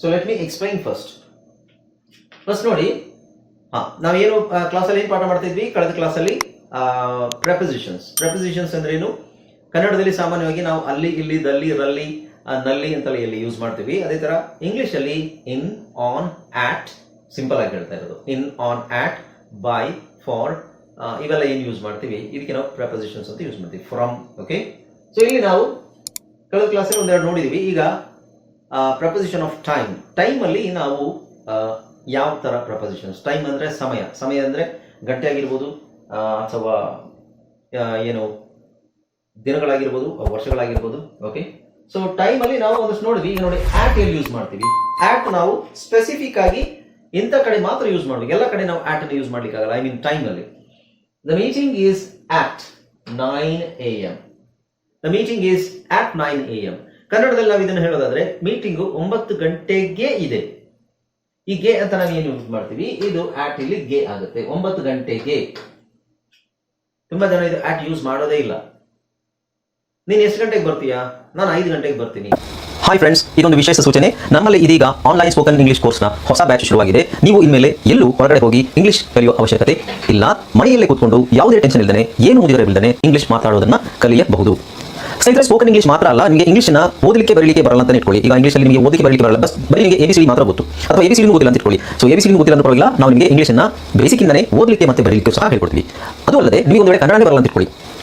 So let me explain first first ನೋಡಿ, ಹಾ, ನಾವೇನು ಕ್ಲಾಸಲ್ಲಿ ಏನು ಪಾಠ ಮಾಡ್ತಿದ್ವಿ? ಕಳೆದ ಕ್ಲಾಸಲ್ಲಿ ಪ್ರೆಪೊಸಿಷನ್ಸ್ ಪ್ರೆಪೊಸಿಷನ್ಸ್ ಅಂದ್ರೆ ಏನು ಕನ್ನಡದಲ್ಲಿ ಸಾಮಾನ್ಯವಾಗಿ ನಾವು ಅಲ್ಲಿ, ಇಲ್ಲಿ, ದಲ್ಲಿ, ರಲ್ಲಿ ನಲ್ಲಿ ಅಂತೆಲ್ಲ ಎಲ್ಲಿ ಯೂಸ್ ಮಾಡ್ತೀವಿ. ಅದೇ ತರ ಇಂಗ್ಲಿಷ್ ಅಲ್ಲಿ ಇನ್ ಆನ್ ಆಟ್ ಸಿಂಪಲ್ ಆಗಿ ಹೇಳ್ತಾ ಇರೋದು. In on at by for ಇವೆಲ್ಲ ಏನು ಯೂಸ್ ಮಾಡ್ತೀವಿ? ಇದಕ್ಕೆ ನಾವು ಪ್ರೆಪೊಸಿಷನ್ಸ್ ಅಂತ ಯೂಸ್ ಮಾಡ್ತೀವಿ. ಫ್ರಮ್ ಓಕೆ ಸೊ ಇಲ್ಲಿ ನಾವು ಕಳೆದ ಕ್ಲಾಸಲ್ಲಿ ಒಂದೆರಡು ನೋಡಿದೀವಿ. ಈಗ ಪ್ರಪೋಸಿಷನ್ ಆಫ್ ಟೈಮ್ ಟೈಮ್ ಅಲ್ಲಿ ನಾವು ಯಾವ ತರ ಪ್ರಪೊಸಿಷನ್ಸ್ ಟೈಮ್ ಅಂದ್ರೆ ಸಮಯ. ಸಮಯ ಅಂದ್ರೆ ಗಂಟೆ ಆಗಿರ್ಬೋದು ಅಥವಾ ಏನು, ದಿನಗಳಾಗಿರ್ಬೋದು ವರ್ಷಗಳಾಗಿರ್ಬೋದು ಓಕೆ ಸೊ ಟೈಮ್ ಅಲ್ಲಿ ನಾವು ಒಂದಷ್ಟು ನೋಡಿದ್ವಿ. ಈಗ ನೋಡಿ ಆಟ್ ಎಲ್ಲಿ ಯೂಸ್ ಮಾಡ್ತೀವಿ? ಆಟ್ ನಾವು ಸ್ಪೆಸಿಫಿಕ್ ಆಗಿ ಇಂಥ ಕಡೆ ಮಾತ್ರ ಯೂಸ್ ಮಾಡಬೇಕು. ಎಲ್ಲ ಕಡೆ ನಾವು ಆಟ್ ಅನ್ನು ಯೂಸ್ ಮಾಡ್ಲಿಕ್ಕೆ ಆಗಲ್ಲ ಐ ಮೀನ್ ಟೈಮ್ ಅಲ್ಲಿ. The meeting is at nine A M the meeting is at nine A M ಕನ್ನಡದಲ್ಲಿ ನಾವು ಇದನ್ನು ಹೇಳೋದಾದ್ರೆ ಮೀಟಿಂಗು ಒಂಬತ್ತು ಗಂಟೆಗೆ ಇದೆ. ಈ ಗೆ ಅಂತ ನಾವು ಏನು ಯೂಸ್ ಮಾಡ್ತೀವಿ? ಇದು ಆಟ್ ಇಲ್ಲಿ ಗೆ ಆಗುತ್ತೆ. ಒಂಬತ್ತು ಗಂಟೆಗೆ. ತುಂಬಾ ಜನ ಇದು ಆಟ್ ಯೂಸ್ ಮಾಡೋದೇ ಇಲ್ಲ. ನೀನ್ ಎಷ್ಟು ಗಂಟೆಗೆ ಬರ್ತೀಯಾ? ನಾನು ಐದು ಗಂಟೆಗೆ ಬರ್ತೀನಿ. ಹಾಯ್ ಫ್ರೆಂಡ್ಸ್ ಇದೊಂದು ವಿಶೇಷ ಸೂಚನೆ. ನಮ್ಮಲ್ಲಿ ಇದೀಗ ಆನ್ಲೈನ್ ಸ್ಪೋಕನ್ ಇಂಗ್ಲಿಷ್ ಕೋರ್ಸ್ನ ಹೊಸ ಬ್ಯಾಚ್ ಶುರುವಾಗಿದೆ. ನೀವು ಇನ್ಮೇಲೆ ಎಲ್ಲೂ ಹೊರಗಡೆ ಹೋಗಿ ಇಂಗ್ಲಿಷ್ ಕಲಿಯುವ ಅವಶ್ಯಕತೆ ಇಲ್ಲ. ಮನೆಯಲ್ಲೇ ಕೂತ್ಕೊಂಡು ಯಾವುದೇ ಟೆನ್ಷನ್ ಇಲ್ಲದೆ ಏನು ಮುಗಿದಿರಬಿಲ್ಲದೆ ಇಂಗ್ಲಿಷ್ ಮಾತಾಡೋದನ್ನ ಕಲಿಯಬಹುದು. ಸ್ನೇಹಿತರೆ ಸ್ಪೋಕನ್ ಇಂಗ್ಲಿಷ್ ಮಾತ್ರ ಅಲ್ಲ, ನಿಮಗೆ ಇಂಗ್ಲಿಷ್ನ ಓದಲಿಕ್ಕೆ, ಬರಲಿಕ್ಕೆ ಬರಲ್ಲ ಅಂತ ಇಟ್ಕೊಳ್ಳಿ. ಈಗ ಇಂಗ್ಲಿಷಲ್ಲಿ ನಿಮಗೆ ಓದಲಿಕ್ಕೆ ಬರಲಿಕ್ಕೆ ಬರಲ್ಲ. ಬಸ್ ಬರೀ ನಿಮಗೆ ಎ ಮಾತ್ರ ಗೊತ್ತು. ಅಥವಾ ಎ ಬಿ ಸಿ ಅಂತ ಇಟ್ಕೊಳ್ಳಿ. ಸೊ ಎ ಬಿ ಸಿ ಅಂತ ಪರವಾಗಿಲ್ಲ. ನಾವು ನಿಮಗೆ ಇಂಗ್ಲಿಷ್ನ ಬೇಸಿಕ್ಕಿಂದನೇ ಓದಲಿಕ್ಕೆ ಮತ್ತೆ ಬರಲಿಕ್ಕೆ ಸಹ ಹೇಳ್ಕೊಡ್ತೀವಿ. ಅದು ಅಲ್ಲದೆ ನೀವು ಒಂದು ವೇಳೆ ಕನ್ನಡನೇ ಬರಲ್ಲ ಅಂತ ಇಟ್ಕೊಳ್ಳಿ.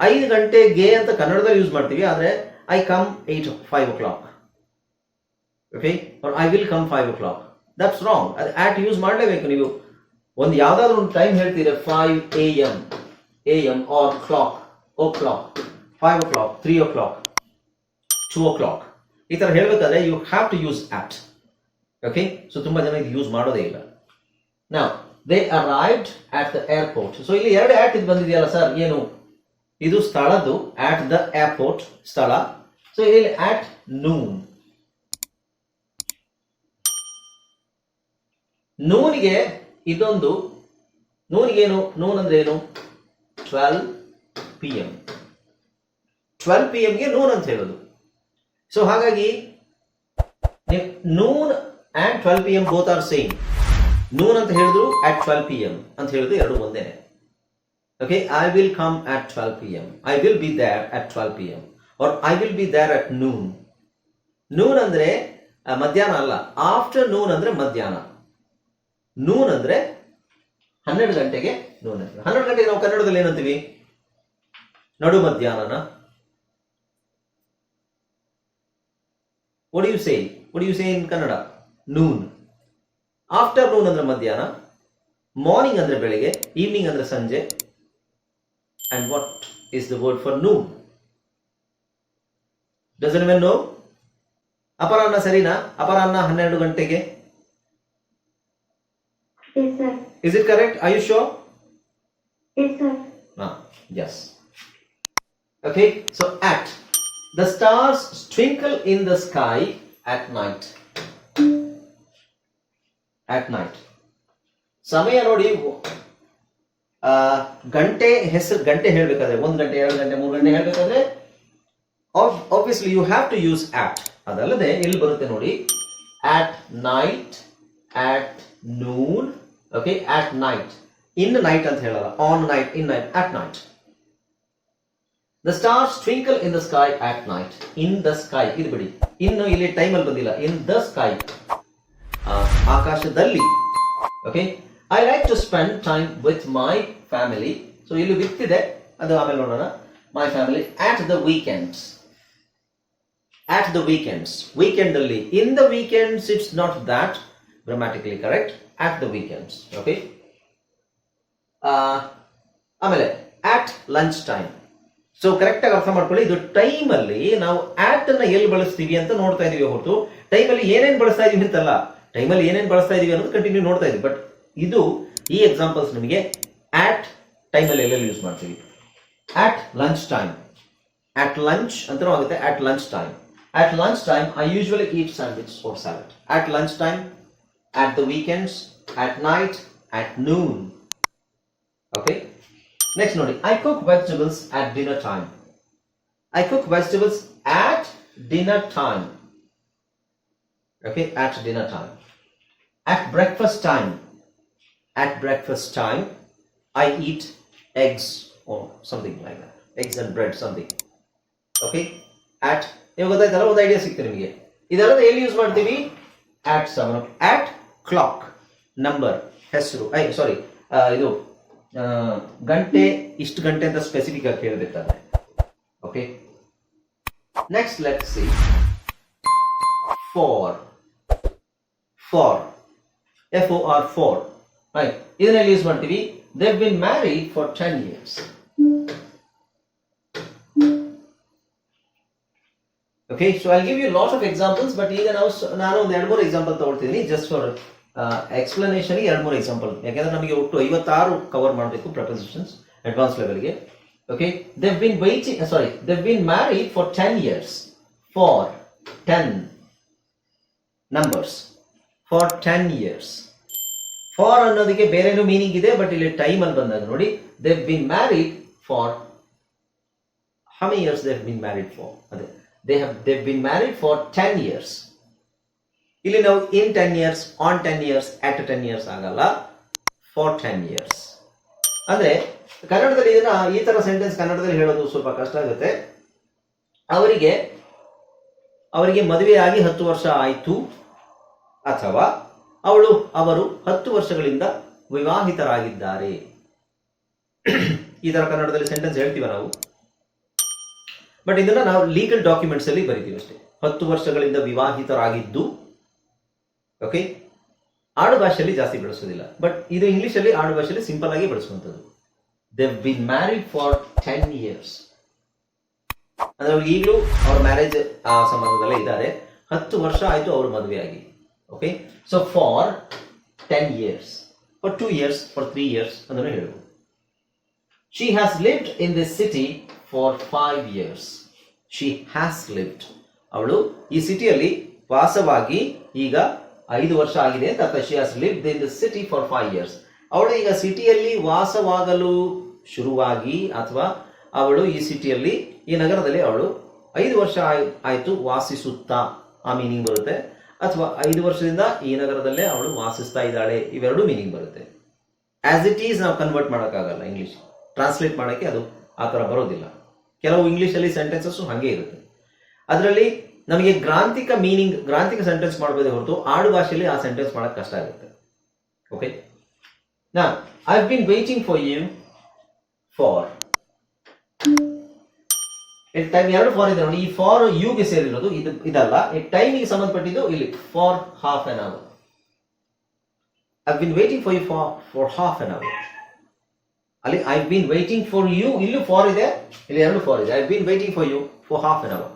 ಐದು ಗಂಟೆಗೆ ಅಂತ ಕನ್ನಡದಲ್ಲಿ ಯೂಸ್ ಮಾಡ್ತೀವಿ, ಆದ್ರೆ I come at five o'clock okay I will come five o'clock that's wrong ಅದು ಆಟ್ ಯೂಸ್ ಮಾಡಲೇಬೇಕು ನೀವು. ಒಂದು ಯಾವ್ದಾದ್ರು ಒಂದು ಟೈಮ್ ಹೇಳ್ತೀರ? Five A M A M or clock o'clock five o'clock three o'clock two o'clock ಈ ಥರ ಹೇಳಬೇಕಾದ್ರೆ you have to use at okay so ತುಂಬಾ ಜನ ಇದು ಯೂಸ್ ಮಾಡೋದೇ ಇಲ್ಲ. ನಾವು they arrived at the airport so ಇಲ್ಲಿ ಎರಡು ಆಟ್ ಇದು ಬಂದಿದೆಯಲ್ಲ ಸರ್? ಏನು? ಇದು ಸ್ಥಳದ್ದು ಆಟ್ ದ ಏರ್ಪೋರ್ಟ್ ಸ್ಥಳ. ಸೊ ಇಲ್ಲಿ ಆಟ್ ನೂನ್ ನೂನಿಗೆ ಇದೊಂದು ನೂನಿಗೇನು ನೂನ್ ಅಂದ್ರೆ ಏನು? Twelve P M twelve P ಎಂಗೆ noon ಅಂತ ಹೇಳೋದು. ಸೊ ಹಾಗಾಗಿ noon and twelve P M both are same noon ಅಂತ ಹೇಳಿದ್ರು ಅಟ್ ಟ್ವೆಲ್ ಪಿ ಎಂ ಅಂತ ಹೇಳಿದ್ರು ಎರಡು ಒಂದೇನೆ. Okay I will come at twelve P M I will be at at twelve P M or I will be there at noon noon ಅಂದ್ರೆ ಮಧ್ಯಾಹ್ನ ಅಲ್ಲ. After ನೂನ್ ಅಂದ್ರೆ ಮಧ್ಯಾಹ್ನ. ನೂನ್ ಅಂದ್ರೆ ಹನ್ನೆರಡು ಗಂಟೆಗೆ ನೂನ್ ಅಂತ ಹನ್ನೆರಡು ಗಂಟೆಗೆ ನಾವು ಕನ್ನಡದಲ್ಲಿ ಏನಂತೀವಿ? ನಡು ಮಧ್ಯಾಹ್ನನ. What do you say? In Kannada noon afternoon ಅಂದ್ರೆ ಮಧ್ಯಾಹ್ನ. ಮಾರ್ನಿಂಗ್ ಅಂದ್ರೆ ಬೆಳಿಗ್ಗೆ. ಈವ್ನಿಂಗ್ ಅಂದ್ರೆ ಸಂಜೆ. And what is the word for noon doesn't mean no ಅಪರಾಹ್ನ ಸರಿನಾ ಅಪರಾಹ್ನ ಹನ್ನೆರಡು ಗಂಟೆಗೆ Yes, sir. Is it correct I you show Yes, sir. Ah, yes. Okay, so at the stars twinkle in the sky at night. At night. ಸಮಯ ನೋಡಿ ಆ, ಗಂಟೆ ಹೆಸರು, ಗಂಟೆ ಹೇಳಬೇಕಾದ್ರೆ, ಒಂದು ಗಂಟೆ, ಎರಡು ಗಂಟೆ, ಮೂರು ಗಂಟೆ ಹೇಳ್ಬೇಕಾದ್ರೆ obviously you have to use at ಅದಲ್ಲದೆ ಎಲ್ಲಿ ಬರುತ್ತೆ ನೋಡಿ? At night at noon okay at night in night ಅಂತ ಹೇಳಲ್ಲ. On night in night at night the stars twinkle in the sky at night in the sky ಇದು ಬಿಡಿ. ಇನ್ನು ಇಲ್ಲಿ ಟೈಮ್ ಅಲ್ಲಿ ಬಂದಿಲ್ಲ. ಇನ್ ದ ಸ್ಕೈ ಆಕಾಶದಲ್ಲಿ. Okay I like to spend time with my family so ಇಲ್ಲಿ with ಇದೆ ಅದು ಆಮೇಲೆ ನೋಡೋಣ. My family at the weekends at the weekends weekend ಅಲ್ಲಿ in the weekends it's not that grammatically correct at the weekends okay ಆಮೇಲೆ at lunch time so correct ಆಗಿ ಅರ್ಥ ಮಾಡ್ಕೊಳ್ಳಿ. ಇದು ಟೈಮ್ ಅಲ್ಲಿ ನಾವು ಆಟ್ ಅನ್ನ ಎಲ್ಲಿ ಬಳಸ್ತೀವಿ ಅಂತ ನೋಡ್ತಾ ಇದೀವಿ ಹೊರತು. ಟೈಮ್ ಅಲ್ಲಿ ಏನೇನ್ ಬಳಸ್ತಾ ಇದೀವಿ ಅಂತಲ್ಲ. ಟೈಮಲ್ಲಿ ಏನೇನು ಬಳಸ್ತಾ ಇದೀವಿ ಅನ್ನೋದು ಕಂಟಿನ್ಯೂ ನೋಡ್ತಾ ಇದೀವಿ. ಬಟ್ ಇದು ಈ ಎಕ್ಸಾಂಪಲ್ಸ್ ನಿಮಗೆ ಆಟ್ ಟೈಮಲ್ಲಿ ಎಲ್ಲೆಲ್ಲಿ ಯೂಸ್ ಮಾಡ್ತೀವಿ? At lunch time at lunch ಅಂತಲೂ ಆಗುತ್ತೆ at lunch time at lunch time I usually eat sandwich or salad at lunch time at the weekends at night at noon okay next ನೋಡಿ I cook vegetables at dinner time I cook vegetables at dinner time. Okay, at dinner time. At breakfast time. At breakfast time, I eat eggs or something like that. Eggs and bread, something. Okay? At ಗೊತ್ತಾಯ್ತಲ್ಲ ಒಂದು idea ಸಿಕ್ತು ನಿಮಗೆ ಇದೆಲ್ಲ ಎಲ್ಲಿ use ಮಾಡ್ತೀವಿ at seven at clock number ಹೆಸರು I sorry ಇದು ಗಂಟೆ ಇಷ್ಟು ಗಂಟೆ ಅಂತ ಸ್ಪೆಸಿಫಿಕ್ ಆಗಿ ಕೇಳಬೇಕಾದ್ರೆ next let see see. For. For. F O R right ಇದನ್ನು ಇದನ್ನೆಲ್ಲಿ ಯೂಸ್ ಮಾಡ್ತೀವಿ they've been married for 10 years. Okay, so I'll give you lots of examples, but ಈಗ ನಾವು ಸ- ನಾನು ಒಂದು ಎರಡು ಮೂರು ಎಕ್ಸಾಂಪಲ್ ತಗೊಳ್ತೀನಿ ಜಸ್ಟ್ ಫಾರ್ ಎಕ್ಸ್ಪ್ಲನೇಷನ್ ಎರಡು ಮೂರು ಎಕ್ಸಾಂಪಲ್ ಯಾಕಂದ್ರೆ ನಮಗೆ ಒಟ್ಟು ಐವತ್ತಾರು ಕವರ್ ಮಾಡಬೇಕು ಪ್ರಪೋಸಿಷನ್ಸ್ ಅಡ್ವಾನ್ಸ್ ಲೆವೆಲ್ಗೆ okay they've been waiting sorry they've been married for ten years for ten numbers for ten years for ಅನ್ನೋದಕ್ಕೆ ಬೇರೆನೂ ಮೀನಿಂಗ್ ಇದೆ ಬಟ್ ಇಲ್ಲಿ ಟೈಮ್ ಅಲ್ಲಿ ಬಂದಾಗ ನೋಡಿ they've been married for how many years they've been married for ಅದೇ they have they've been married for ten years ಇಲ್ಲಿ ನಾವು in ten years on ten years at ten years ಆಗಲ್ಲ. For ten years ಅಂದ್ರೆ, ಕನ್ನಡದಲ್ಲಿ ಇದನ್ನ, ಈ ತರ sentence ಕನ್ನಡದಲ್ಲಿ ಹೇಳೋದು ಸ್ವಲ್ಪ ಕಷ್ಟ ಆಗುತ್ತೆ. ಅವರಿಗೆ ಅವರಿಗೆ ಮದುವೆಯಾಗಿ ಹತ್ತು ವರ್ಷ ಆಯಿತು, ಅಥವಾ ಅವಳು ಅವರು ಹತ್ತು ವರ್ಷಗಳಿಂದ ವಿವಾಹಿತರಾಗಿದ್ದಾರೆ. ಈ ತರ ಕನ್ನಡದಲ್ಲಿ ಸೆಂಟೆನ್ಸ್ ಹೇಳ್ತೀವ ನಾವು? ಬಟ್ ಇದನ್ನ ನಾವು ಲೀಗಲ್ ಡಾಕ್ಯುಮೆಂಟ್ಸ್ ಅಲ್ಲಿ ಬರಿತೀವಿ ಅಷ್ಟೇ. ಹತ್ತು ವರ್ಷಗಳಿಂದ ವಿವಾಹಿತರಾಗಿದ್ದು ಓಕೆ ಆಡು ಭಾಷೆಯಲ್ಲಿ ಜಾಸ್ತಿ ಬಳಸೋದಿಲ್ಲ. ಬಟ್ ಇದು ಇಂಗ್ಲಿಷ್ ಅಲ್ಲಿ ಆಡು ಭಾಷೆಯಲ್ಲಿ ಸಿಂಪಲ್ ಆಗಿ ಬಳಸುವಂಥದ್ದು. They been married for ten years ಅಂದ್ರೆ ಅವ್ರಿಗೆ ಈಗಲೂ ಅವ್ರ ಮ್ಯಾರೇಜ್ ಆ, ಸಂಬಂಧದಲ್ಲೇ ಇದ್ದಾರೆ. ಹತ್ತು ವರ್ಷ ಆಯ್ತು ಅವ್ರ ಮದುವೆಯಾಗಿ. Okay so for ten years for two years for three years ಅದನ್ನು ಹೇಳ್ಬೋದು she has lived in this city for five years she has lived ಅವಳು ಈ ಸಿಟಿಯಲ್ಲಿ ವಾಸವಾಗಿ ಈಗ ಐದು ವರ್ಷ ಆಗಿದೆ ಅಂತ ಅರ್ಥ. She has lived in the city for five years ಅವಳು ಈಗ ಸಿಟಿಯಲ್ಲಿ ವಾಸವಾಗಲು ಶುರುವಾಗಿ ಅಥವಾ ಅವಳು ಈ ಸಿಟಿಯಲ್ಲಿ ಈ ನಗರದಲ್ಲಿ ಅವಳು ಐದು ವರ್ಷ ಆಯ್- ಆಯ್ತು ವಾಸಿಸುತ್ತಾ. ಆ ಮೀನಿಂಗ್ ಬರುತ್ತೆ. ಅಥವಾ ಐದು ವರ್ಷದಿಂದ ಈ ನಗರದಲ್ಲೇ ಅವಳು ವಾಸಿಸ್ತಾ ಇದ್ದಾಳೆ, ಇವೆರಡು ಮೀನಿಂಗ್ ಬರುತ್ತೆ. ಆಸ್ ಇಟ್ ಈಸ್ ನಾವು ಕನ್ವರ್ಟ್ ಮಾಡೋಕ್ಕಾಗಲ್ಲ ಇಂಗ್ಲಿಷ್ ಟ್ರಾನ್ಸ್ಲೇಟ್ ಮಾಡೋಕ್ಕೆ ಅದು ಆ ಥರ ಬರೋದಿಲ್ಲ. ಕೆಲವು ಇಂಗ್ಲೀಷಲ್ಲಿ ಸೆಂಟೆನ್ಸಸ್ಸು ಹಾಗೆ ಇರುತ್ತೆ. ಅದರಲ್ಲಿ ನಮಗೆ ಗ್ರಾಂಥಿಕ ಮೀನಿಂಗ್ ಗ್ರಾಂಥಿಕ ಸೆಂಟೆನ್ಸ್ ಮಾಡಬಹುದೇ ಹೊರತು ಆಡು ಭಾಷೆಯಲ್ಲಿ ಆ ಸೆಂಟೆನ್ಸ್ ಮಾಡೋಕ್ಕೆ ಕಷ್ಟ ಆಗುತ್ತೆ. ಓಕೆ ನಾ I been waiting for you for time ಎರಡು ಫಾರ್ ಇದೆ ನೋಡಿ, ಈ ಫಾರ್ ಯುಗೆ ಸೇರಿರೋದು ಇದು, ಇದಲ್ಲ. ಈ ಟೈಮಿಗೆ ಸಂಬಂಧಪಟ್ಟಿದ್ದು ಇಲ್ಲಿ for half an hour I been waiting for you for for half an hour ಅಲ್ಲಿ I been waiting for you ಇಲ್ಲೂ ಫಾರ್ ಇದೆ, ಇಲ್ಲಿ ಎರಡು ಫಾರ್ ಇದೆ. I been waiting for you for half an hour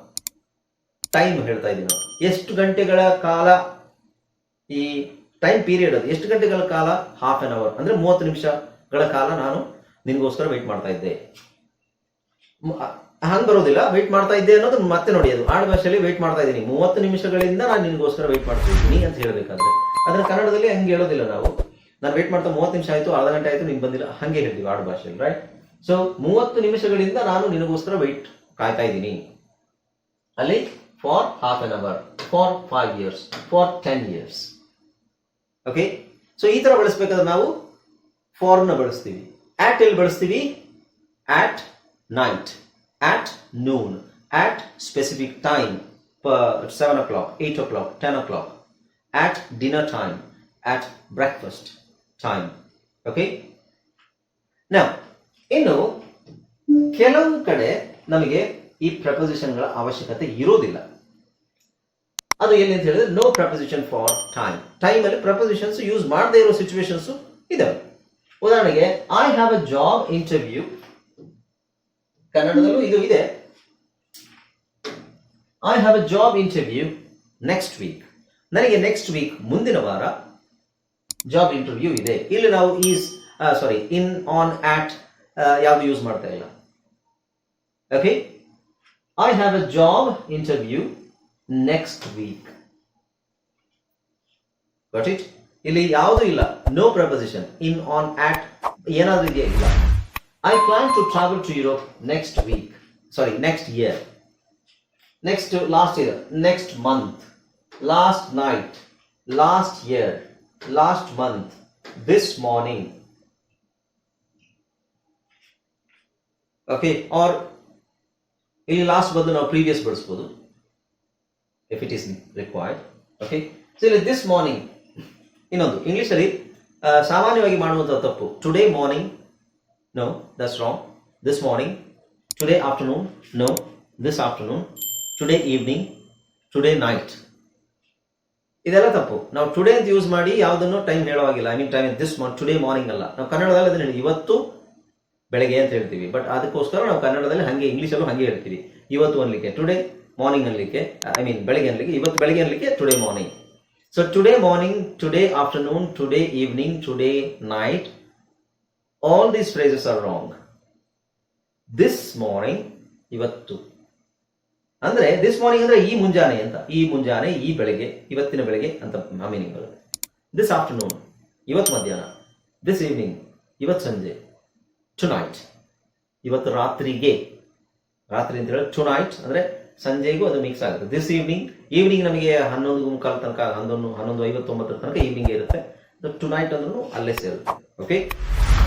time ಹೇಳ್ತಾ ಇದ್ದೀನಿ ನಾವು ಎಷ್ಟು ಗಂಟೆಗಳ ಕಾಲ ಈ ಟೈಮ್ ಪೀರಿಯಡ್ ಅದು? ಎಷ್ಟು ಗಂಟೆಗಳ ಕಾಲ? ಹಾಫ್ ಎನ್ ಅವರ್ ಅಂದ್ರೆ ಮೂವತ್ತು ನಿಮಿಷಗಳ ಕಾಲ ನಾನು ನಿನಗೋಸ್ಕರ ವೇಟ್ ಮಾಡ್ತಾ ಇದ್ದೆ. ಹಂಗೆ ಬರೋದಿಲ್ಲ ವೆಯ್ಟ್ ಮಾಡ್ತಾ ಇದ್ದೆ ಅನ್ನೋದು ಮತ್ತೆ ನೋಡಿ ಅದು. ಆಡ್ ಭಾಷೆಯಲ್ಲಿ ವೆಯ್ಟ್ ಮಾಡ್ತಾ ಇದ್ದೀನಿ. ಮೂವತ್ತು ನಿಮಿಷಗಳಿಂದ ನಾನು ನಿನ್ಗೋಸ್ಕರ ವೆಯ್ಟ್ ಮಾಡ್ತಾ ಇದ್ದೀನಿ ಅಂತ ಹೇಳಬೇಕಾದ್ರೆ. ಅದನ್ನ ಕನ್ನಡದಲ್ಲಿ ಹಂಗೆ ಹೇಳೋದಿಲ್ಲ ನಾವು. ನಾನು ವೇಟ್ ಮಾಡ್ತಾ ಮೂವತ್ತು ನಿಮಿಷ ಆಯ್ತು, ಅರ್ಧ ಗಂಟೆ ಆಯ್ತು ನಿಮ್ಗೆ ಬಂದಿಲ್ಲ. ಹಂಗೆ ಹೇಳ್ತೀವಿ ಆಡು ಭಾಷೆಯಲ್ಲಿ ರೈಟ್ ಸೊ ಮೂವತ್ತು ನಿಮಿಷಗಳಿಂದ ನಾನು ನಿನಗೋಸ್ಕರ ವೆಯ್ಟ್ ಕಾಯ್ತಾ ಇದ್ದೀನಿ. ಅಲ್ಲಿ for half an hour for five years for ten years okay so ಈ ತರ ಬಳಸಬೇಕಾದ್ರೆ ನಾವು ಫಾರ್ನ ಬಳಸ್ತೀವಿ. ಆಟ್ ಎಲ್ಲಿ ಬಳಸ್ತೀವಿ? At night at noon, at o'clock eight o'clock ten o'clock at dinner time at breakfast time okay ನಾ ಇನ್ನು ಕೆಲವು ಕಡೆ ನಮಗೆ ಈ ಪ್ರಪೋಸಿಷನ್ಗಳ ಅವಶ್ಯಕತೆ ಇರೋದಿಲ್ಲ ಅದು ಎಲ್ಲಿ ಅಂತ ಹೇಳಿದ್ರೆ no preposition for time time ಅಲ್ಲಿ ಪ್ರಪೋಸಿಷನ್ಸ್ ಯೂಸ್ ಮಾಡದೇ ಇರೋ ಸಿಚುವೇಶನ್ಸ್ ಇದಾವೆ. ಉದಾಹರಣೆಗೆ I have a job interview ಕನ್ನಡದಲ್ಲೂ ಇದು ಇದೆ. I have a job interview next week ನನಗೆ ನೆಕ್ಸ್ಟ್ ವೀಕ್ ಮುಂದಿನ ವಾರ ಜಾಬ್ ಇಂಟರ್ವ್ಯೂ ಇದೆ. ಇಲ್ಲಿ ನಾವು is sorry in on at ಯಾವುದು ಯೂಸ್ ಮಾಡ್ತಾ ಇಲ್ಲ. Okay I have a job interview next week but it ಇಲ್ಲಿ ಯಾವುದೂ ಇಲ್ಲ. No preposition in on at ಏನಾದ್ರೂ ಇದೆಯಾ? ಇಲ್ಲ. I plan to travel to Europe next week sorry next year next last year next month last night last year last month this morning okay or ಇಲ್ಲಿ last ಬದಲು ನಾವು previous ಬಳಸ್ಬೋದು. If it is required okay so ಇಲ್ಲಿ this morning ಇನ್ನೊಂದು. ಇಂಗ್ಲಿಷಲ್ಲಿ ಸಾಮಾನ್ಯವಾಗಿ ಮಾಡುವಂಥ ತಪ್ಪು. Today morning no that's wrong this morning today afternoon no this afternoon today evening today night ಇದೆಲ್ಲ ತಪ್ಪು. ನಾವು ಟುಡೇ ಅಂತ ಯೂಸ್ ಮಾಡಿ ಯಾವುದನ್ನು time ಹೇಳೋವಾಗಿಲ್ಲ. I mean time this today morning ಅಲ್ಲ. ನಾವು ಕನ್ನಡದಲ್ಲಿ ಅದನ್ನ ಇವತ್ತು ಬೆಳಗ್ಗೆ ಅಂತ ಹೇಳ್ತೀವಿ. ಬಟ್ ಅದಕ್ಕೋಸ್ಕರ ನಾವು ಕನ್ನಡದಲ್ಲಿ ಹಾಗೆ ಇಂಗ್ಲೀಷಲ್ಲೂ ಹಾಗೆ ಹೇಳ್ತೀವಿ. ಇವತ್ತು ಅನ್ಲಿಕ್ಕೆ ಟುಡೇ ಮಾರ್ನಿಂಗ್ ಅನ್ಲಿಕ್ಕೆ ಐ ಮೀನ್ ಬೆಳಗ್ಗೆ ಅನ್ಲಿಕ್ಕೆ, ಇವತ್ತು ಬೆಳಗ್ಗೆ ಅನ್ಲಿಕ್ಕೆ today morning so today morning today afternoon today evening today night all these phrases are wrong this morning ಇವತ್ತು. ಅಂದ್ರೆ ದಿಸ್ ಮಾರ್ನಿಂಗ್ ಅಂದ್ರೆ ಈ ಮುಂಜಾನೆ ಅಂತ. ಈ ಮುಂಜಾನೆ, ಈ ಬೆಳಗ್ಗೆ, ಇವತ್ತಿನ ಬೆಳಗ್ಗೆ ಅಂತ ಮೀನಿಂಗ್ ಬರುತ್ತೆ. ದಿಸ್ ಆಫ್ಟರ್ನೂನ್ ಇವತ್ತು ಮಧ್ಯಾಹ್ನ. ದಿಸ್ ಈವ್ನಿಂಗ್ ಇವತ್ತು ಸಂಜೆ. ಟು ನೈಟ್ ಇವತ್ತು ರಾತ್ರಿಗೆ. ರಾತ್ರಿ ಅಂತ ಹೇಳಿ ಟು ನೈಟ್ ಅಂದ್ರೆ ಸಂಜೆಗೂ ಅದು ಮಿಕ್ಸ್ ಆಗುತ್ತೆ. ದಿಸ್ ಈವ್ನಿಂಗ್ ಈವ್ನಿಂಗ್ ನಮಗೆ ಹನ್ನೊಂದು ಮುಕ್ಕಾಲ ತನಕ, ಹನ್ನೊಂದು ಹನ್ನೊಂದು ಐವತ್ತೊಂಬತ್ತರ ತನಕ ಈವ್ನಿಂಗ್ ಇರುತ್ತೆ. ಟು ನೈಟ್ ಅಂದ್ರೂ ಅಲ್ಲೇ ಸೇರುತ್ತೆ. Okay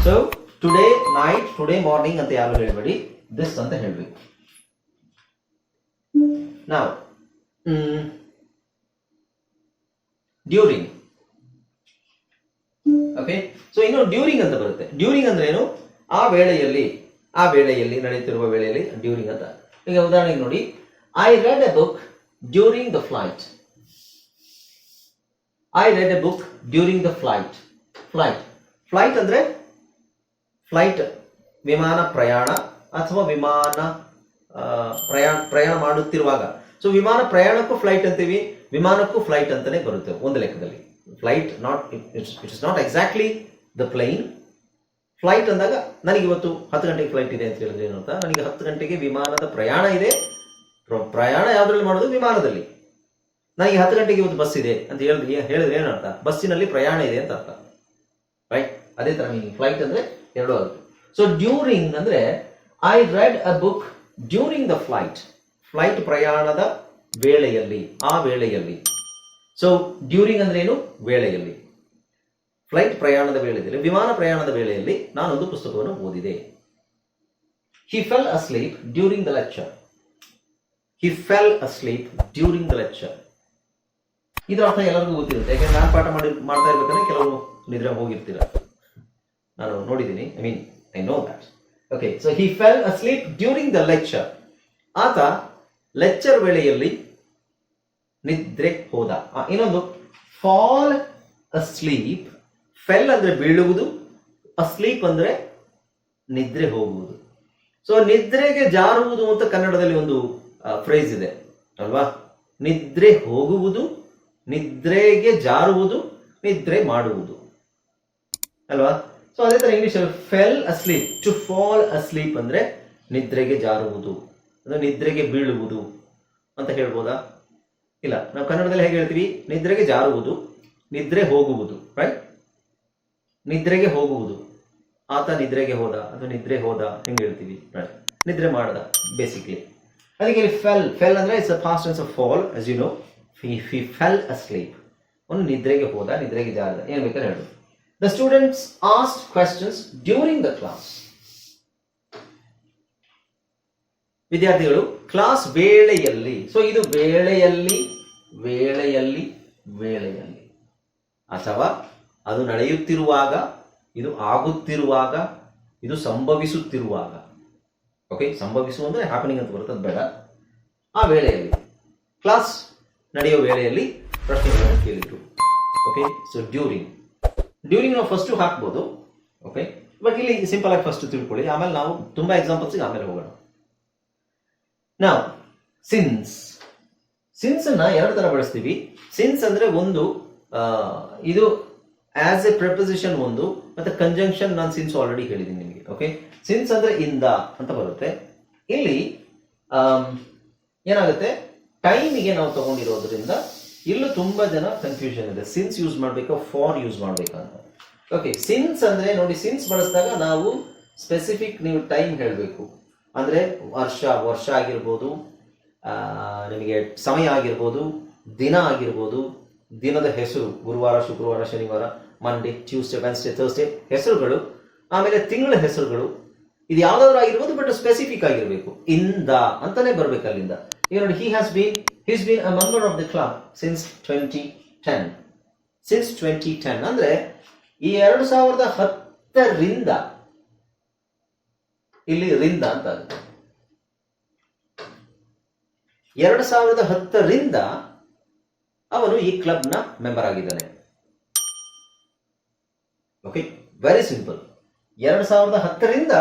so today night today morning ಅಂತ ಯಾರು ಹೇಳಬೇಡಿ? ದಿಸ್ ಅಂತ ಹೇಳ್ಬೇಕು. ನಾವು ಡ್ಯೂರಿಂಗ್ ಓಕೆ ಸೊ ಇನ್ನು ಡ್ಯೂರಿಂಗ್ ಅಂತ ಬರುತ್ತೆ. ಡ್ಯೂರಿಂಗ್ ಅಂದ್ರೆ ಏನು? ಆ ವೇಳೆಯಲ್ಲಿ ಆ ವೇಳೆಯಲ್ಲಿ, ನಡೆಯುತ್ತಿರುವ ವೇಳೆಯಲ್ಲಿ ಡ್ಯೂರಿಂಗ್ ಅಂತ. ಈಗ ಉದಾಹರಣೆಗೆ ನೋಡಿ. I read a book during the flight I read a book during the flight flight flight ಅಂದ್ರೆ ಫ್ಲೈಟ್, ವಿಮಾನ ಪ್ರಯಾಣ ಅಥವಾ ವಿಮಾನ ಪ್ರಯಾಣ ಪ್ರಯಾಣ ಮಾಡುತ್ತಿರುವಾಗ. ಸೊ ವಿಮಾನ ಪ್ರಯಾಣಕ್ಕೂ ಫ್ಲೈಟ್ ಅಂತೀವಿ, ವಿಮಾನಕ್ಕೂ ಫ್ಲೈಟ್ ಅಂತಾನೆ ಬರುತ್ತೆ ಒಂದು ಲೆಕ್ಕದಲ್ಲಿ. Flight not it is not exactly the plane flight ಅಂದಾಗ ನನಗೆ ಇವತ್ತು ಹತ್ತು ಗಂಟೆಗೆ ಫ್ಲೈಟ್ ಇದೆ ಅಂತ ಹೇಳಿದ್ರೆ ಏನು ಅಂತ ನನಗೆ ಹತ್ತು ಗಂಟೆಗೆ ವಿಮಾನದ ಪ್ರಯಾಣ ಇದೆ. ಪ್ರ- ಪ್ರಯಾಣ ಯಾವುದ್ರಲ್ಲಿ ಮಾಡೋದು? ವಿಮಾನದಲ್ಲಿ. ನನಗೆ ಹತ್ತು ಗಂಟೆಗೆ ಇವತ್ತು ಬಸ್ ಇದೆ ಅಂತ ಹೇಳಿದ್ರೆ ಹೇಳಿದ್ರೆ ಏನರ್ಥ? ಬಸ್ಸಿನಲ್ಲಿ ಪ್ರಯಾಣ ಇದೆ ಅಂತ ಅರ್ಥ. ರೈಟ್ ಅದೇ ತರ ಮೀನಿಂಗ್ ಫ್ಲೈಟ್ ಅಂದ್ರೆ ಎರಡು ಆಗುತ್ತೆ. ಸೊ ಡ್ಯೂರಿಂಗ್ ಅಂದ್ರೆ I read a book during the flight flight ಪ್ರಯಾಣದ ವೇಳೆಯಲ್ಲಿ, ಆ ವೇಳೆಯಲ್ಲಿ. ಸೊ ಡ್ಯೂರಿಂಗ್ ಅಂದ್ರೆ ಏನು? ವೇಳೆಯಲ್ಲಿ. ಫ್ಲೈಟ್ ಪ್ರಯಾಣದ ವೇಳೆಯಲ್ಲಿ, ವಿಮಾನ ಪ್ರಯಾಣದ ವೇಳೆಯಲ್ಲಿ ನಾನೊಂದು ಪುಸ್ತಕವನ್ನು ಓದಿದೆ. He fell asleep during the lecture he fell asleep during the lecture ಇದರ ಅರ್ಥ ಎಲ್ಲರಿಗೂ ಗೊತ್ತಿರುತ್ತೆ. ಯಾಕೆಂದ್ರೆ ನಾನು ಪಾಠ ಮಾಡಿ, ಮಾಡ್ತಾ ಇರ್ಬೇಕಂದ್ರೆ ಕೆಲವರು ನಿದ್ರೆ ಹೋಗಿರ್ತೀರ. ನಾನು ನೋಡಿದ್ದೀನಿ I mean I know that okay so he fell asleep during the lecture ಆತ ಲೆಕ್ಚರ್ ವೇಳೆಯಲ್ಲಿ ನಿದ್ರೆ ಹೋದ. ಇನ್ನೊಂದು ಫಾಲ್ ಅ ಸ್ಲೀಪ್ ಫೆಲ್ ಅಂದ್ರೆ ಬೀಳುವುದು ಅಸ್ಲೀಪ್ ಅಂದ್ರೆ ನಿದ್ರೆ ಹೋಗುವುದು. ಸೊ ನಿದ್ರೆಗೆ ಜಾರುವುದು ಅಂತ ಕನ್ನಡದಲ್ಲಿ ಒಂದು ಫ್ರೇಸ್ ಇದೆ, ಅಲ್ವಾ? ನಿದ್ರೆ ಹೋಗುವುದು, ನಿದ್ರೆಗೆ ಜಾರುವುದು, ನಿದ್ರೆ ಮಾಡುವುದು. ಅಲ್ವಾ? ಸೊ ಅದೇ ಇಂಗ್ಲಿಷ್ ಅಲ್ಲಿ fell asleep to fall asleep ಅಂದ್ರೆ ನಿದ್ರೆಗೆ ಜಾರುವುದು ಅದು ನಿದ್ರೆಗೆ ಬೀಳುವುದು ಅಂತ ಹೇಳ್ಬೋದಾ? ಇಲ್ಲ, ನಾವು ಕನ್ನಡದಲ್ಲಿ ಹೇಗೆ ಹೇಳ್ತೀವಿ? ನಿದ್ರೆಗೆ ಜಾರುವುದು, ನಿದ್ರೆ ಹೋಗುವುದು ರೈಟ್ ನಿದ್ರೆಗೆ ಹೋಗುವುದು. ಆತ ನಿದ್ರೆಗೆ ಹೋದ, ಅಥವಾ ನಿದ್ರೆ ಹೋದ, ಹೆಂಗೆ ಹೇಳ್ತೀವಿ? ರೈಟ್ ನಿದ್ರೆ ಮಾಡ್ದ ಬೇಸಿಕ್ಲಿ ಅದಕ್ಕೆ ಇಲ್ಲಿ ಫೆಲ್ ಫೆಲ್ ಅಂದ್ರೆ it's a past of fall as you know. ಫಿ ಫೆಲ್ fell asleep. ಅವನು ನಿದ್ರೆಗೆ ಹೋದ, ನಿದ್ರೆಗೆ ಜಾರದ. ಏನ್ ಬೇಕಾದ್ರೆ ಹೇಳು the students asked questions during the class ವಿದ್ಯಾರ್ಥಿಗಳು ಕ್ಲಾಸ್ ವೇಳೆಯಲ್ಲಿ ಸೊ ಇದು ವೇಳೆಯಲ್ಲಿ ವೇಳೆಯಲ್ಲಿ ವೇಳೆಯಲ್ಲಿ. ಅಥವಾ ಅದು ನಡೆಯುತ್ತಿರುವಾಗ, ಇದು ಆಗುತ್ತಿರುವಾಗ, ಇದು ಸಂಭವಿಸುತ್ತಿರುವಾಗ. ಓಕೆ ಸಂಭವಿಸುವ ಅಂದ್ರೆ ಹ್ಯಾಪನಿಂಗ್ ಅಂತ ಬರುತ್ತೆ ಬೇಡ. ಆ ವೇಳೆಯಲ್ಲಿ ಕ್ಲಾಸ್ ನಡೆಯುವ ವೇಳೆಯಲ್ಲಿ ಪ್ರಶ್ನೆಗಳನ್ನು ಕೇಳಿದರು. ಓಕೆ ಸೊ ಡ್ಯೂರಿಂಗ್ ಡ್ಯೂರಿಂಗ್ ನಾವು ಫಸ್ಟು ಹಾಕ್ಬೋದು. ಓಕೆ ಬಟ್ ಇಲ್ಲಿ ಸಿಂಪಲ್ ಆಗಿ ಫಸ್ಟ್ ತಿಳ್ಕೊಳ್ಳಿ. ಆಮೇಲೆ ನಾವು ತುಂಬಾ ಎಕ್ಸಾಂಪಲ್ಸ್ಗೆ ಆಮೇಲೆ ಹೋಗೋಣ. ನಾವು ಸಿನ್ಸ್ ಸಿನ್ಸ್ ಅನ್ನ ಎರಡು ತರ ಬಳಸ್ತೀವಿ. ಸಿನ್ಸ್ ಅಂದ್ರೆ ಒಂದು ಇದು ಆಸ್ ಎ ಪ್ರೆಪೊಸಿಷನ್ ಒಂದು, ಮತ್ತೆ ಕಂಜಂಕ್ಷನ್ ನಾನು ಸಿನ್ಸ್ ಆಲ್ರೆಡಿ ಹೇಳಿದ್ದೀನಿ ನಿಮಗೆ. ಓಕೆ ಸಿನ್ಸ್ ಅಂದ್ರೆ ಇಂದ ಅಂತ ಬರುತ್ತೆ. ಇಲ್ಲಿ ಏನಾಗುತ್ತೆ? ಟೈಮಿಗೆ ನಾವು ತಗೊಂಡಿರೋದ್ರಿಂದ ಇಲ್ಲೂ ತುಂಬಾ ಜನ ಕನ್ಫ್ಯೂಷನ್ ಇದೆ. ಸಿನ್ಸ್ ಯೂಸ್ ಮಾಡಬೇಕಾ ಫಾರ್ ಯೂಸ್ ಮಾಡಬೇಕಾ ಅಂತ. ಓಕೆ ಸಿನ್ಸ್ ಅಂದ್ರೆ ನೋಡಿ ಸಿನ್ಸ್ ಬಳಸಿದಾಗ ನಾವು ಸ್ಪೆಸಿಫಿಕ್ ನೀವು ಟೈಮ್ ಹೇಳಬೇಕು. ಅಂದ್ರೆ ವರ್ಷ ವರ್ಷ ಆಗಿರ್ಬೋದು ನಿಮಗೆ ಸಮಯ ಆಗಿರ್ಬೋದು, ದಿನ ಆಗಿರ್ಬೋದು, ದಿನದ ಹೆಸರು, ಗುರುವಾರ, ಶುಕ್ರವಾರ, ಶನಿವಾರ ಮಂಡೇ ಟ್ಯೂಸ್ಡೇ ವೆನ್ಸ್ಡೇ ಥರ್ಸ್ಡೇ ಹೆಸರುಗಳು, ಆಮೇಲೆ ತಿಂಗಳ ಹೆಸರುಗಳು, ಇದು ಯಾವ್ದಾದ್ರು ಆಗಿರ್ಬೋದು ಬಟ್ ಸ್ಪೆಸಿಫಿಕ್ ಆಗಿರಬೇಕು. ಇಂದ ಅಂತಾನೆ ಬರಬೇಕು ಅಲ್ಲಿಂದ ಈಗ ನೋಡಿ he has been his been a member of the club since twenty ten since twenty ten ಅಂದ್ರೆ ಈ ಎರಡು ಸಾವಿರದ ಹತ್ತರಿಂದ ಇಲ್ಲಿ ರಿಂದ ಅಂತ ಎರಡು ಸಾವಿರದ ಹತ್ತರಿಂದ ಅವನು ಈ ಕ್ಲಬ್ನ ಮೆಂಬರ್ ಆಗಿದ್ದಾನೆ. ಓಕೆ ವೆರಿ ಸಿಂಪಲ್ ಎರಡು ಸಾವಿರದ ಹತ್ತರಿಂದ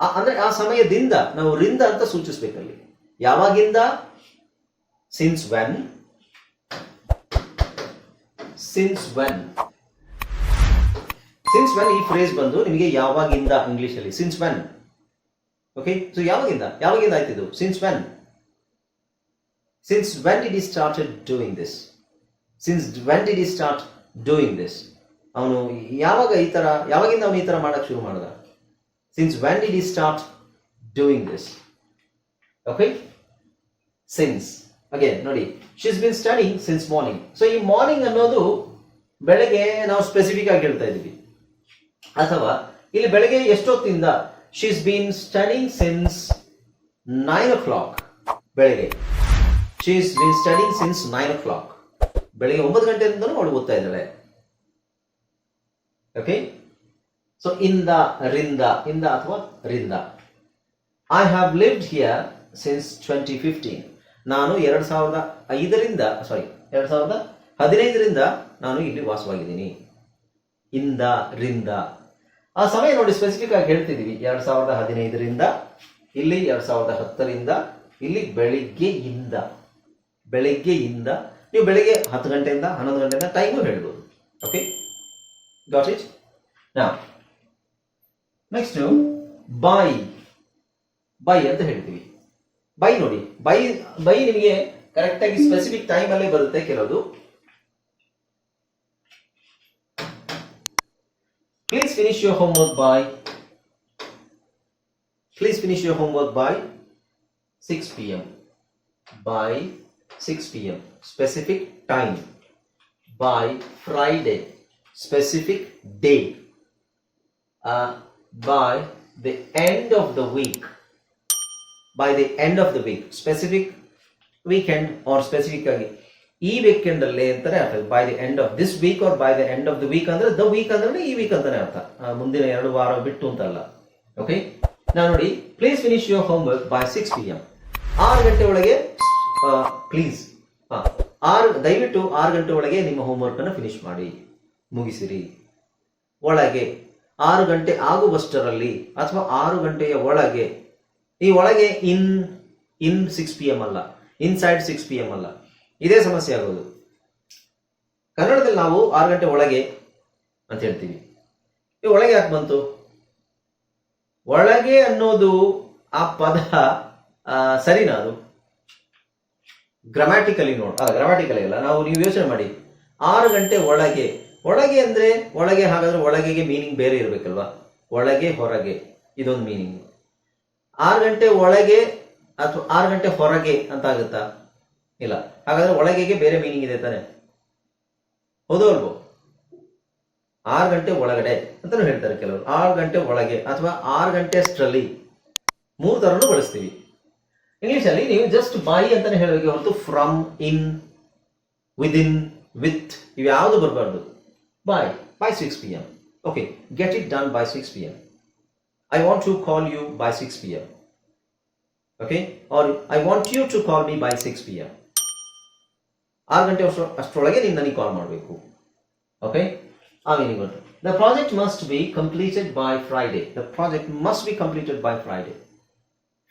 ಅಂದ್ರೆ ಆ ಸಮಯದಿಂದ ನಾವು ರಿಂದ ಅಂತ ಸೂಚಿಸ್ಬೇಕಲ್ಲಿ ಯಾವಾಗಿಂದ? Since when since when since when ಈ ಫ್ರೇಸ್ ಬಂದು ನಿಮಗೆ ಯಾವಾಗಿಂದ ಇಂಗ್ಲಿಷ್ ಅಲ್ಲಿ? ಸಿನ್ಸ್ ವೆನ್ ಓಕೆ ಸೊ ಯಾವಾಗಿಂದ? ಯಾವಾಗಿಂದ ಆಯ್ತಿದ್ದು since when since when did he started doing this since when did he start doing this ಅವನು ಯಾವಾಗ ಈ ಥರ ಯಾವಾಗಿಂದ ಅವನು ಈ ಥರ ಮಾಡೋಕ್ಕೆ ಶುರು ಮಾಡಿದ? Since when did he start doing this okay since again ನೋಡಿ she's been studying since morning so ಈ ಮಾರ್ನಿಂಗ್ ಅನ್ನೋದು ಬೆಳಗ್ಗೆ ನಾವು ಸ್ಪೆಸಿಫಿಕ್ ಆಗಿ ಹೇಳ್ತಾ ಇದೀವಿ ಅಥವಾ ಇಲ್ಲಿ ಬೆಳಗ್ಗೆ ಎಷ್ಟೊತ್ತಿಂದ she's been studying since nine o'clock ಬೆಳಗ್ಗೆ. She's been studying since nine o'clock ಬೆಳಗ್ಗೆ ಒಂಬತ್ತು ಗಂಟೆಯಿಂದನೂ ಅವಳು ಓದ್ತಾ ಇದ್ದಾಳೆ. ಓಕೆ ಸೊ ಇಂದ, ರಿಂದ, ಇಂದ ಅಥವಾ ರಿಂದ. I have lived here since twenty fifteen ನಾನು ಎರಡು ಸಾವಿರದ ಐದರಿಂದ ಸಾರಿ ಎರಡು ಸಾವಿರದ ಹದಿನೈದರಿಂದ ನಾನು ಇಲ್ಲಿ ವಾಸವಾಗಿದ್ದೀನಿ. ಇಂದ, ರಿಂದ. ಆ ಸಮಯ ನೋಡಿ ಸ್ಪೆಸಿಫಿಕ್ ಆಗಿ ಹೇಳ್ತಿದ್ದೀವಿ ಎರಡು ಸಾವಿರದ ಹದಿನೈದರಿಂದ, ಇಲ್ಲಿ ಎರಡು ಸಾವಿರದ ಹತ್ತರಿಂದ, ಇಲ್ಲಿ ಬೆಳಿಗ್ಗೆಯಿಂದ. ಬೆಳಿಗ್ಗೆಯಿಂದ, ನೀವು ಬೆಳಿಗ್ಗೆ ಹತ್ತು ಗಂಟೆಯಿಂದ ಹನ್ನೊಂದು ಗಂಟೆಯಿಂದ ಟೈಮು ಹೇಳ್ಬೋದು. ಓಕೆ ಗಾಟ್ ಇಟ್ ನಾ ನೆಕ್ಸ್ಟ್ ಬಾಯ್ ಬಾಯ್ ಅಂತ ಹೇಳ್ತೀವಿ. ಬೈ ನೋಡಿ ಬೈ ಬೈ ನಿಮಗೆ ಕರೆಕ್ಟ್ ಆಗಿ ಸ್ಪೆಸಿಫಿಕ್ ಟೈಮ್ ಅಲ್ಲೇ ಬರುತ್ತೆ ಕೆಲವುದು Please finish your homework by. Please finish your homework by 6 p.m. By 6 p.m. Specific time. By Friday. Specific day. Uh, by the end of the week. By the end of the week specific weekend or specific ಆಗಿ ಈ weekend ಅಲ್ಲಿ ಅಂತಾನೆ ಅರ್ಥ. By the end of this week or by the end of the week ಅಂದ್ರೆ the week ಅಂದ್ರೆ ಈ weak ಅಂತಾನೆ ಅರ್ಥ. ಮುಂದಿನ ಎರಡು ವಾರ ಬಿಟ್ಟು ಅಂತಲ್ಲ. ಓಕೆ ನಾ ನೋಡಿ please finish your homework by six P M ಆರು ಗಂಟೆ ಒಳಗೆ ಪ್ಲೀಸ್ ಆರು, ದಯವಿಟ್ಟು ಆರು ಗಂಟೆ ಒಳಗೆ ನಿಮ್ಮ ಹೋಮ್ವರ್ಕ್ ಅನ್ನು ಫಿನಿಶ್ ಮಾಡಿ. ಮುಗಿಸಿರಿ. ಒಳಗೆ ಆರು ಗಂಟೆ ಆಗುವಷ್ಟರಲ್ಲಿ ಅಥವಾ ಆರು ಗಂಟೆಯ ಒಳಗೆ ಈ ಒಳಗೆ in in six P M ಅಲ್ಲ ಇನ್ಸೈಡ್ ಸಿಕ್ಸ್ ಪಿ ಎಂ ಅಲ್ಲ. ಇದೇ ಸಮಸ್ಯೆ ಆಗೋದು. ಕನ್ನಡದಲ್ಲಿ ನಾವು ಆರು ಗಂಟೆ ಒಳಗೆ ಅಂತ ಹೇಳ್ತೀವಿ. ಈ ಒಳಗೆ ಯಾಕೆ ಬಂತು? ಒಳಗೆ ಅನ್ನೋದು ಆ ಪದ ಸರಿನಾ ಅದು? ಗ್ರಾಮ್ಯಾಟಿಕಲಿ ನೋಡಿ ಗ್ರಾಮ್ಯಾಟಿಕಲಿ ಅಲ್ಲ. ನಾವು, ನೀವು ಯೋಚನೆ ಮಾಡಿ. ಆರು ಗಂಟೆ ಒಳಗೆ ಒಳಗೆ ಅಂದ್ರೆ ಒಳಗೆ ಹಾಗಾದ್ರೆ ಒಳಗೆಗೆ ಮೀನಿಂಗ್ ಬೇರೆ ಇರಬೇಕಲ್ವಾ? ಒಳಗೆ, ಹೊರಗೆ, ಇದೊಂದು ಮೀನಿಂಗ್ ಆರು ಗಂಟೆ ಒಳಗೆ ಅಥವಾ ಆರು ಗಂಟೆ ಹೊರಗೆ ಅಂತ ಆಗುತ್ತಾ? ಇಲ್ಲ. ಹಾಗಾದ್ರೆ ಒಳಗೆಗೆ ಬೇರೆ ಮೀನಿಂಗ್ ಇದೆ ತಾನೆ. ಹೌದು ಆರು ಗಂಟೆ ಒಳಗಡೆ ಅಂತಾನು ಹೇಳ್ತಾರೆ ಕೆಲವರು. ಆರು ಗಂಟೆ ಒಳಗೆ ಅಥವಾ ಆರು ಗಂಟೆ ಅಷ್ಟರಲ್ಲಿ ಮೂರು ತರನು ಬಳಸ್ತೀವಿ. ಇಂಗ್ಲಿಷ್ ಅಲ್ಲಿ ನೀವು ಜಸ್ಟ್ ಬಾಯಿ ಅಂತಾನೆ ಹೇಳಬೇಕು ಹೊರತು ಫ್ರಮ್ ಇನ್ ವಿದಿನ್ ವಿತ್ ಇವ್ಯಾವುದು ಬರಬಾರ್ದು. By by six P M okay get it done by six P M I want to call you by six P Okay? Okay I I want you call by six P M ಆರು ಗಂಟೆ ಅಷ್ಟರ- ಅಷ್ಟರೊಳಗೆ ನೀನು ನನಗೆ ಕಾಲ್ ಮಾಡಬೇಕು okay ಆ ಗೊತ್ತು the project must be completed by Friday the project must be completed by Friday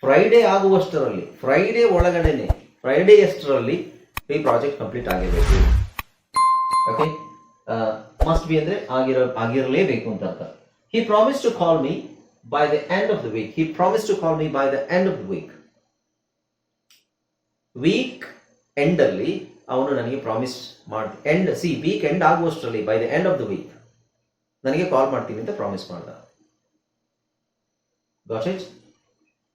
Friday ಆಗುವಷ್ಟರಲ್ಲಿ Friday ಒಳಗಡೆನೆ ಫ್ರೈಡೇ ಎಷ್ಟರಲ್ಲಿ ಈ ಪ್ರಾಜೆಕ್ಟ್ ಕಂಪ್ಲೀಟ್ ಆಗಿರಬೇಕು. ಓಕೆ ಮಸ್ಟ್ ಬಿ ಅಂದ್ರೆ ಆಗಿರೋ ಆಗಿರಲೇಬೇಕು ಅಂತ ಅರ್ಥ. He promise to call me by the end of the week He promise to call me by the end of the week week ಎಂಡಲ್ಲಿ ಅವನು ನನಗೆ ಪ್ರಾಮಿಸ್ ಮಾಡಿ ಎಂಡ್ ಸಿ weekend ಆಗುವಷ್ಟರಲ್ಲಿ by the end of the week ನನಗೆ call ಮಾಡ್ತೀನಿ ಅಂತ promise ಮಾಡ್ದ. Got it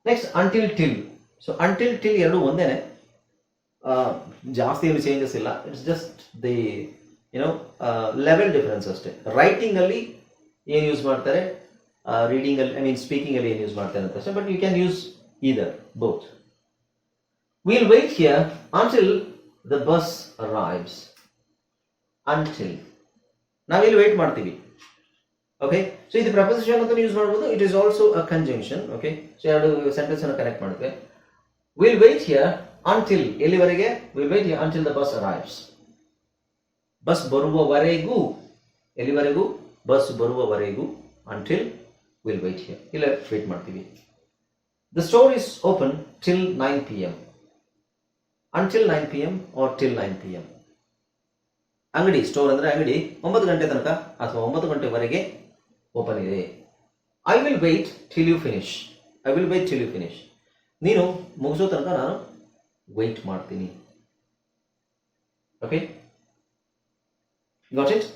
next until till so until till ಎರಡು ಒಂದೇನೆ. ಜಾಸ್ತಿ ಏನು ಚೇಂಜಸ್ ಇಲ್ಲ. It's just the you know level difference ಅಷ್ಟೇ. ರೈಟಿಂಗ್ ಅಲ್ಲಿ ಏನು ಯೂಸ್ ಮಾಡ್ತಾರೆ? ರೀಡಿಂಗ್ ಅಲ್ಲಿ ಐ ಮೀನ್ ಸ್ಪೀಕಿಂಗ್ ಅಲ್ಲಿ ಏನು ಯೂಸ್ ಮಾಡ್ತಾರೆ ಅಂತ but you can use either both will wait here until the bus arrives until ನಾವಿಲ್ಲಿ ವೇಟ್ ಮಾಡ್ತೀವಿ. ಓಕೆ ಸೊ ಇದು ಪ್ರಪೋಸಿಷನ್ ಅಂತ ಯೂಸ್ ಮಾಡ್ಬೋದು. It is also a conjunction okay so ಎರಡು ಸೆಂಟೆನ್ಸ್ ಅನ್ನು ಕನೆಕ್ಟ್ ಮಾಡುತ್ತೆ ವಿಲ್ ವೈಟ್ ಹಿಯರ್ ಅಂಟಿಲ್ ಎಲ್ಲಿವರೆಗೆ? Will wait here until the bus arrives bus ಬರುವವರೆಗೂ, ಎಲ್ಲಿವರೆಗೂ? ಬಸ್ ಬರುವವರೆಗೂ ಅಂಟಿಲ್ ವಿಲ್ wait ಹಿಯರ್ ಇಲ್ಲ ವೇಟ್ ಮಾಡ್ತೀವಿ. The store is open till nine P M until nine P M or till nine P M ಅಂಗಡಿ store ಅಂದ್ರೆ ಅಂಗಡಿ ಒಂಬತ್ತು ಗಂಟೆ ತನಕ ಅಥವಾ ಒಂಬತ್ತು ಗಂಟೆವರೆಗೆ ಓಪನ್ ಇದೆ. I will wait till you finish I will wait till you finish ನೀನು ಮುಗಿಸೋ ತನಕ ನಾನು ವೆಯ್ಟ್ ಮಾಡ್ತೀನಿ. Okay got it